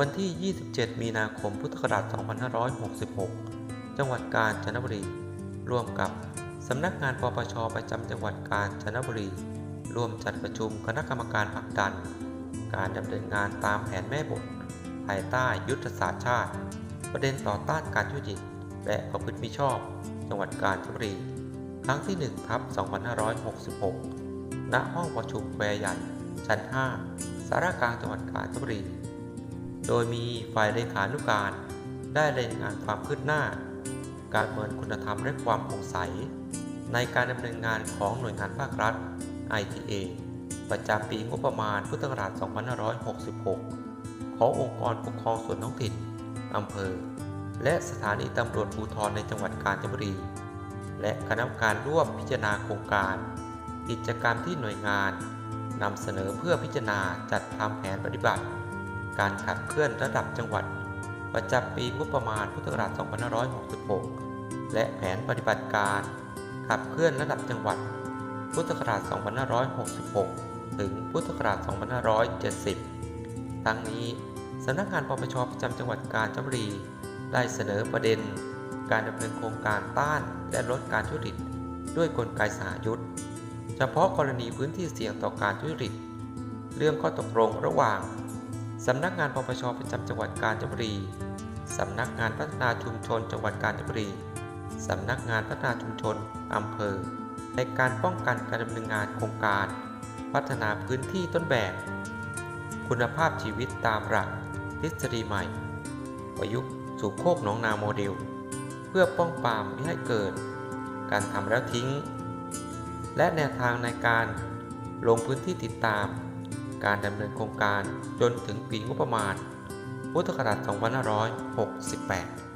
วันที่ 27 มีนาคม พุทธศักราช 2566 จังหวัดกาญจนบุรี ร่วมกับสำนักงานปปช ประจำจังหวัดกาญจนบุรี ร่วมจัดประชุมคณะกรรมการผลักดัน การดำเนินงานตามแผนแม่บท ภายใต้ยุทธศาสตร์ชาติ ประเด็นต่อต้านการทุจริต และประพฤติมิชอบ จังหวัดกาญจนบุรี ครั้งที่1ทับ2566 ณ ห้องประชุมแควร์ใหญ่ ชั้น 5 สารกลางจังหวัดกาญจนบุรี โดยมีฝ่ายเลขานุการ ได้รายงานความคืบหน้า การเมินคุณธรรมและความโปร่งใส ในการดำเนินงานของหน่วยงานภาครัฐ ITA ประจำปีงบประมาณพุทธศักราช 2566 ขององค์กรปกครองส่วนท้องถิ่นอำเภอ และสถานีตำรวจภูธรในจังหวัดกาญจนบุรี และคณะกรรมการร่วมพิจารณาโครงการ กิจกรรมที่หน่วยงานนำเสนอเพื่อพิจารณาจัดทำแผนปฏิบัติ การขับเคลื่อนระดับจังหวัด ประจำปีงบประมาณพุทธศักราช 2566 และแผนปฏิบัติการ ขับเคลื่อนระดับจังหวัด พุทธศักราช 2566 ถึงพุทธศักราช 2570 ทั้งนี้สำนักงานปปชประจำจังหวัดกาญจนบุรี ได้เสนอประเด็น การดำเนินโครงการต้านและลดการทุจริต ด้วยกลไกสหยุทธเฉพาะกรณีพื้นที่เสี่ยงต่อการทุจริต เรื่องข้อตกลงระหว่าง สำนักงานปปชประจำจังหวัดกาญจนบุรี สำนักงานพัฒนาชุมชนจังหวัดกาญจนบุรี สำนักงานพัฒนาชุมชนอำเภอ ในการป้องกันการดำเนินงานโครงการ พัฒนาพื้นที่ต้นแบบ คุณภาพชีวิตตามหลักทฤษฎีใหม่ ประยุกต์สู่โคกหนองนาโมเดล เพื่อป้องปรามไม่ให้เกิด การทำแล้วทิ้ง และแนวทางในการลงพื้นที่ติดตาม การดำเนินโครงการจนถึงปีงบประมาณพุทธศักราช2568